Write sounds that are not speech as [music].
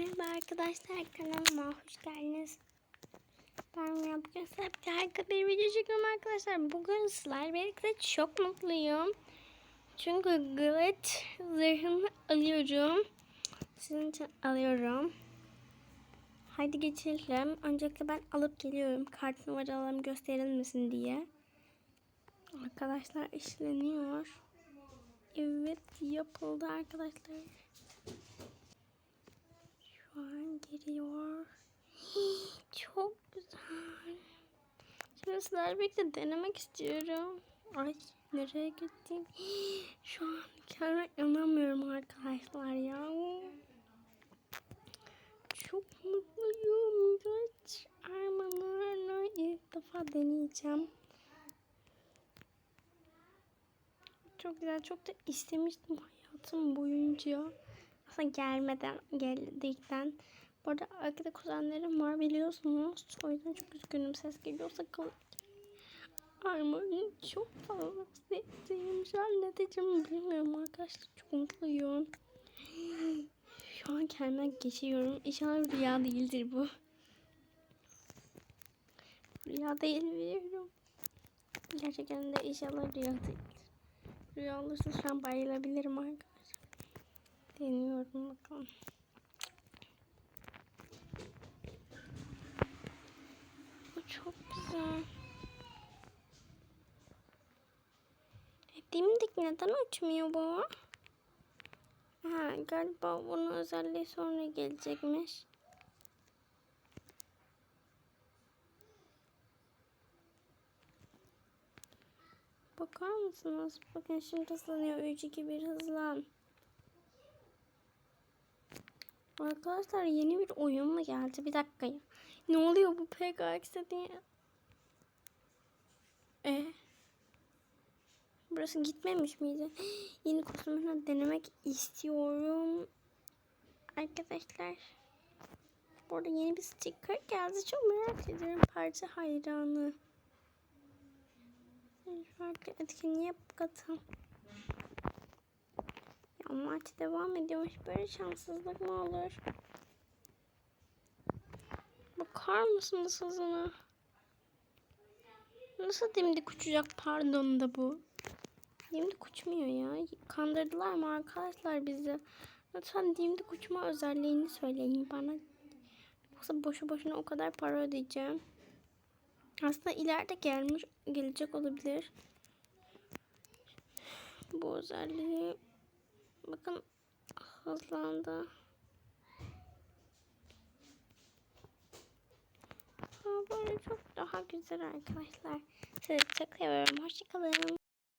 Merhaba arkadaşlar kanalıma hoş geldiniz. Ben size bir harika bir video çekiyorum arkadaşlar. Bugün sizlerle birlikte çok mutluyum. Çünkü Gılet zırhını alıyorum. Sizin için alıyorum. Haydi geçelim. Öncelikle ben alıp geliyorum. Kart numaralarım gösterilmesin diye. Arkadaşlar işleniyor. Evet yapıldı arkadaşlar. Şu an geliyor. Çok güzel. Sizlerle birlikte denemek istiyorum. Ay nereye gittim? [gasps] Şu an kendime inanamıyorum arkadaşlar ya. Çok mutluyum. Göç armalarını ilk defa deneyeceğim. Çok güzel. Çok da istemiştim hayatım boyunca. Aslında gelmeden, geldikten. Bu arada arkada kuzenlerim var biliyorsunuz. O yüzden çok üzgünüm. Ses geliyorsa kalın. Armağanı çok fazla sevdiğim. Şu ne diyeceğimi bilmiyorum arkadaşlar. Çok mutluyum. Şu an kendime geçiyorum. İnşallah rüya değildir bu. Rüya değil biliyorum. Gerçekten de inşallah rüya değildir. Rüya olursa şu an bayılabilirim arkadaşlar. Deniyorum bakalım. Çok güzel. Dimdik neden uçmuyor bu? Ha, galiba bunun özelliği sonra gelecekmiş. Bakar mısınız? Bakın şimdi hızlanıyor. 3, 2, 1 hızlan. Arkadaşlar yeni bir oyun mu geldi? Bir dakika ya. Ne oluyor bu PKX'de diye? E Burası gitmemiş miydi? [gasps] Yeni kostümünü denemek istiyorum. Arkadaşlar. Bu arada yeni bir sticker geldi. Çok merak ediyorum. Parça hayranı. Farklı etkinliğe katıl. Ya maç devam ediyormuş. Böyle şanssızlık mı olur? Bakar mısınız hızına? Nasıl dimdik uçacak pardon da bu? Dimdik uçmuyor ya. Kandırdılar mı arkadaşlar bizi? Lütfen dimdik uçma özelliğini söyleyin bana. Yoksa boşu boşuna o kadar para ödeyeceğim. Aslında ileride gelmiş gelecek olabilir. Bu özelliği bakın hızlandı. Böyle çok daha güzel arkadaşlar. Sizi çok seviyorum. Hoşçakalın.